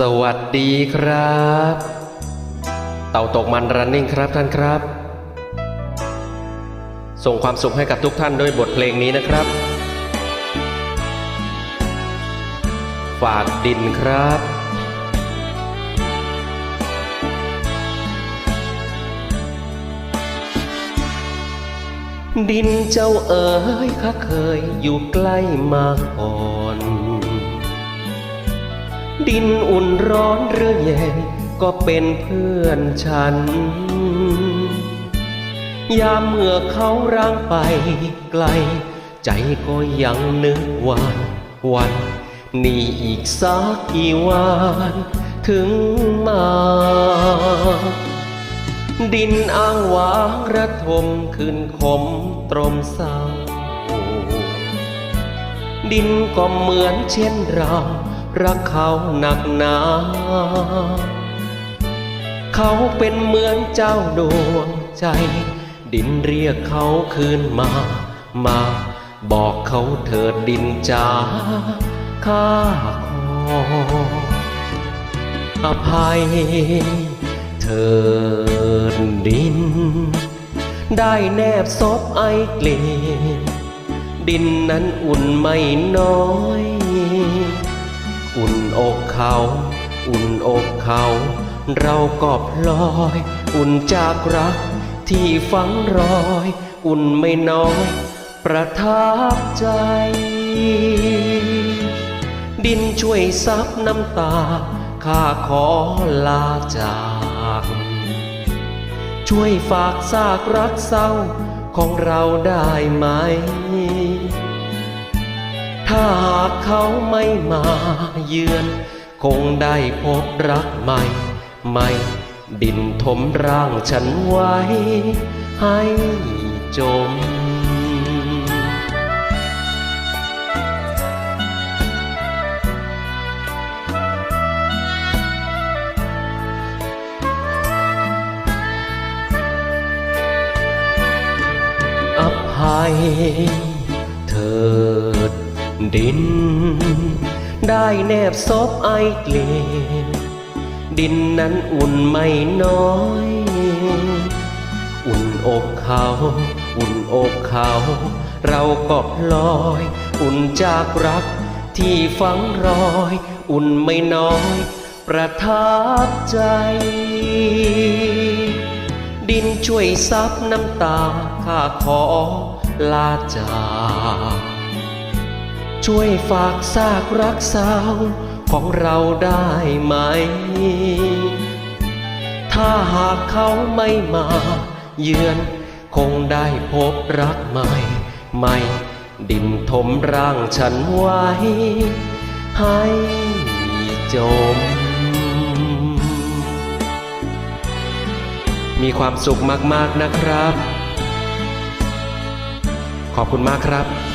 สวัสดีครับ เต่าตกมันรันนิ่งครับท่านครับ ส่งความสุขให้กับทุกท่านด้วยบทเพลงนี้นะครับ ฝากดินครับดินเจ้าเอ๋ยข้าเคยอยู่ใกล้มาก่อน ดินอุ่นร้อนหรือเย็นก็เป็นเพื่อนฉัน ยามเมื่อเขาร่างไปไกล ใจก็ยังนึกวันวัน นี่อีกสักกี่วันถึงมา ดินอ้างว้างระทมคืนคมตรมเศร้าดินก็เหมือนเช่นเรา รักเขาหนักหนา เขาเป็นเหมือนเจ้าดวงใจ ดินเรียกเขาคืนมา มา บอกเขาเถิดดินจ้าข้าขออภัย เถิดดิน ได้แนบซบไอเกลีดินนั้นอุ่นไม่น้อย เขา อุ่นอกเขา เราก็พลอย อุ่นจากรัก ที่ฝังรอย อุ่นไม่น้อย ประทับใจ ดินช่วยซับน้ำตา ข้าขอลาจากช่วยฝากซากรักเศร้าของเราได้ไหม ถ้าหากเขาไม่มาเยือน คงได้พบรักใหม่ ไม่ดินถมร่างฉันไว้ ให้จมอภัยเถิดดิน ได้แนบซบไอเกลียดินนั้นอุ่นไม่น้อย อุ่นอกเขา อุ่นอกเขา เราก็ลอย อุ่นจากรักที่ฝังรอย อุ่นไม่น้อย ประทับใจ ดินช่วยซับน้ำตาข้าขอลาจาก ช่วยฝากซากรักสาวของเราได้ไหม ถ้าหากเขาไม่มาเยือน คงได้พบรักใหม่ ใหม่ ดินถมร่างฉันไว้ ให้จม มีความสุขมาก ๆ นะครับ ขอบคุณมากครับ